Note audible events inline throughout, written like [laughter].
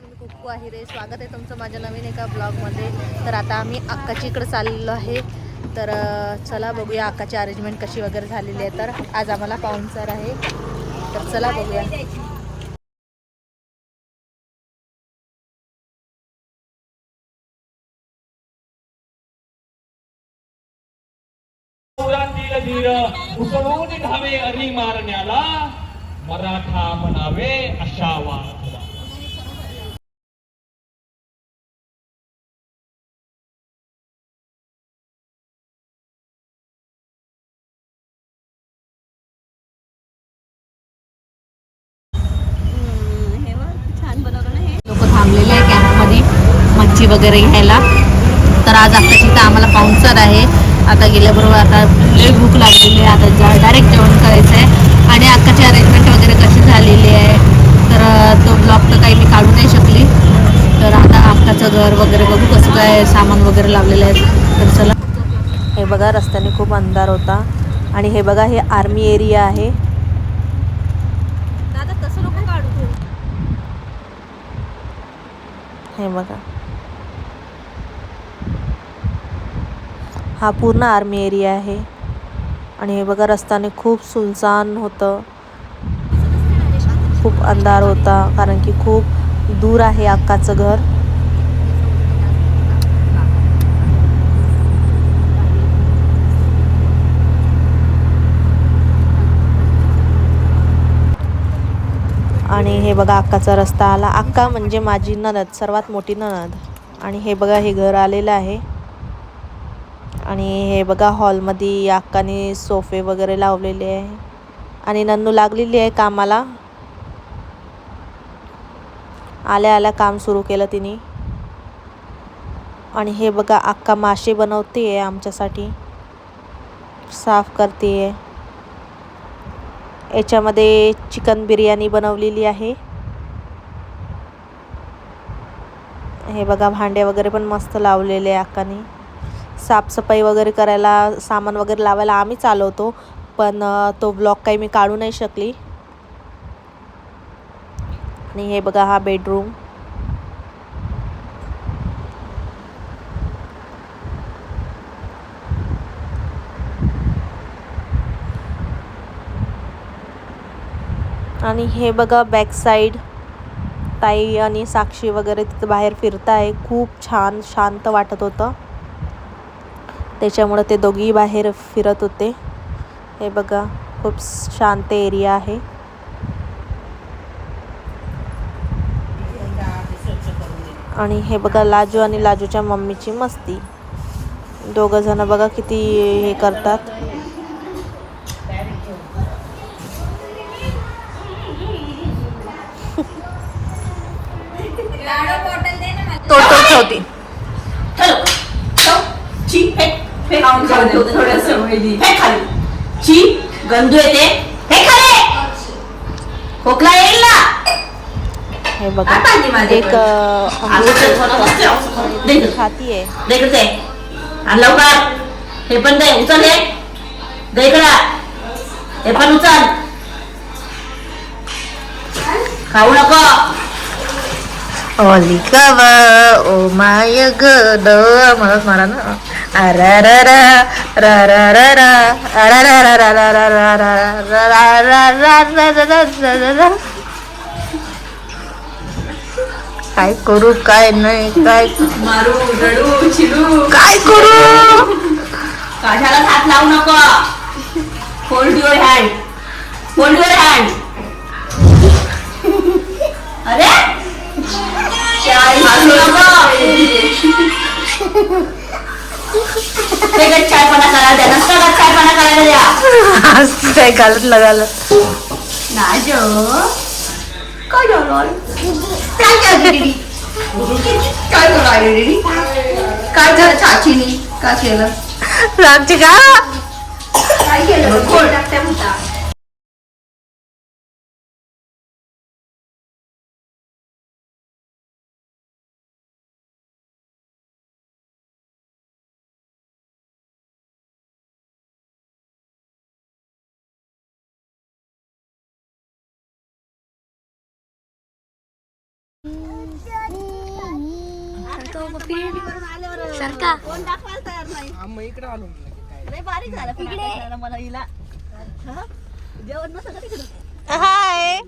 तर मी कुक्कू आहे स्वागत आहे तुमचं माझ्या नवीन एका ब्लॉगमध्ये. तर आता आम्ही अक्काची इकडे चाललेलो आहे. तर चला बघूया अक्काची अरेंजमेंट कशी वगैरे झालेली आहे. तर आज आम्हाला पाहुणचार आहे. तर चला बघूया. उसळून घावे अरी मारण्याला मराठा म्हणावे अशा वार वगैरे घ्यायला. तर आज आता तिथं आम्हाला पाहुणचार आहे. आता गेल्याबरोबर आता लई भूक लागलेली आहे. आता डायरेक्ट जेवण करायचं आहे आणि आत्ताची अरेंजमेंट वगैरे कशी झालेली आहे? तर तो ब्लॉग तर काही मी काढू नाही शकली. तर आता आत्ताचं घर वगैरे बघू कसं काय सामान वगैरे लावलेलं आहे. तर चला. हे बघा रस्त्याने खूप अंधार होता. आणि हे बघा हे आर्मी एरिया आहे. हे बघा. हा पूर्ण आर्मी एरिया आहे. आणि हे बघा रस्त्याने खूप सुनसान होतं. खूप अंधार होता कारण की खूप दूर आहे अक्काचं घर. आणि हे बघा अक्काचा रस्ता आला. अक्का म्हणजे माझी ननद सर्वात मोठी ननद. आणि हे बघा हे घर आलेलं आहे. आणि हे बघा हॉलमध्ये अक्काने सोफे वगैरे लावलेले आहे. आणि नन्नू लागलेली आहे कामाला. आल्या आल्या काम सुरू केलं तिने. आणि हे बघा अक्का मासे बनवते आहे आमच्यासाठी. साफ करते आहे. याच्यामध्ये चिकन बिर्याणी बनवलेली आहे. हे बघा भांडे वगैरे पण मस्त लावलेले आहे अक्काने. साफसफाई वगैरे करायला सामान वगैरे लावायला आम्ही चालवतो पण तो ब्लॉक काही मी काढू नाही शकली. आणि हे बघा हा बेडरूम. आणि हे बघा बॅक साईड ताई आणि साक्षी वगैरे तिथं बाहेर फिरताय. खूप छान शांत वाटत होतं. त्याच्यामुळं ते दोघी बाहेर फिरत होते. हे बघा खूप शांत एरिया आहे. आणि हे बघा लाजू आणि लाजूच्या मम्मीची मस्ती. दोघंजणं बघा किती हे करतात. तोटच होती येते. खोकला येईल ना? हे बघा एक खाती आहे. लवकर. हे पण दे उचल हे. दे हे पण उचल. खाऊ नको. ओली कवा ओ माय ग म्हणत मला ना. काय करू काय नाही काय मारू रडू चिडू. काय करू? कशाला हात लावू नको. युअर हँड युअर हँड अरे? [laughs] काय मारू नको. द्या आज काय घालत घालत नाजो काय झालं काय झालं दीदी काय झालं दीदी काय झालं चाचीनी काय केलं रात्री का काय केलं कोण सारखा. कोण दाखवायला तयार नाही. लय बारीक झालं. पण आता कळलं मला हिला हा? जेवण नसतं का तिकडं? हाय.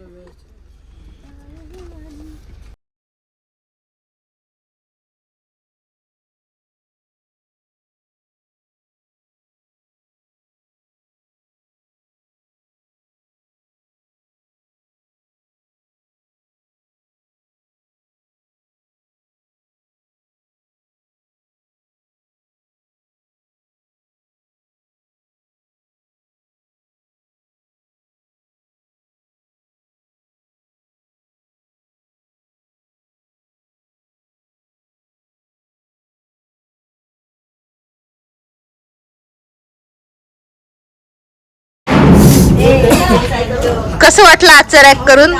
कसं वाटलं आजचं रॅक करून?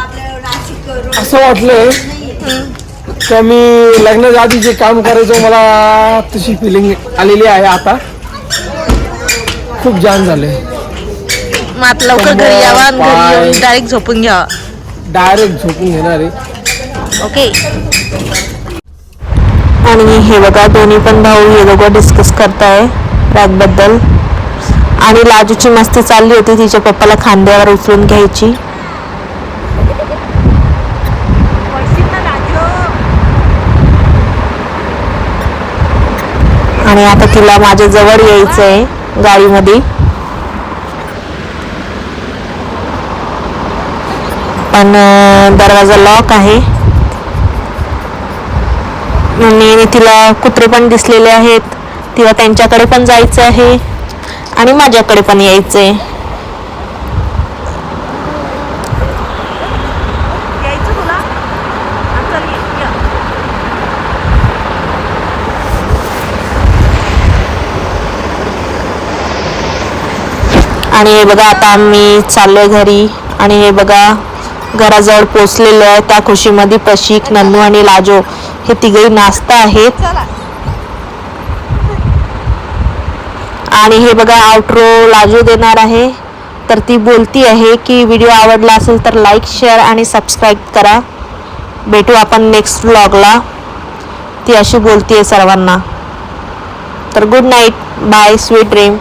असं वाटलं का मी लग्नाच्या आधी जे काम करायचो मला तशी फिलिंग आलेली आहे आता. खूप छान झाले मग आता लवकर घरी यावा आणि घरी येऊन डायरेक्ट झोपून घ्यावा. डायरेक्ट झोपून घेणार आहे. ओके आणि हे बघा दोन्ही पण भाऊ हे दोघं डिस्कस करताय रॅकबद्दल आणि लाजूची मस्ती चालली होती तिच्या पप्पाला खांद्यावर उचलून घ्यायची. आणि आता तिला माझ्या जवळ यायचंय गाडीमध्ये. पण दरवाजा लॉक आहे. आणि तिला कुत्रे पण दिसलेले आहेत. तिला त्यांच्याकडे पण जायचं आहे. आणि माझ्याकडे पण यायचं आहे आणि हे बघा आता आम्ही चाललोय घरी. आणि हे बघा घराजवळ पोचलेलो आहे. त्या खुशीमध्ये प्रशिक नन्नू आणि लाजो हे तिघही नाचता आहेत. आणि हे बघा आउट्रो लाजू देणार आहे. तर ती बोलती आहे की व्हिडिओ आवडला असेल तर लाईक शेअर आणि सबस्क्राईब करा. भेटू आपण नेक्स्ट व्लॉगला ती अशी बोलती आहे सर्वांना. तर good night bye sweet dream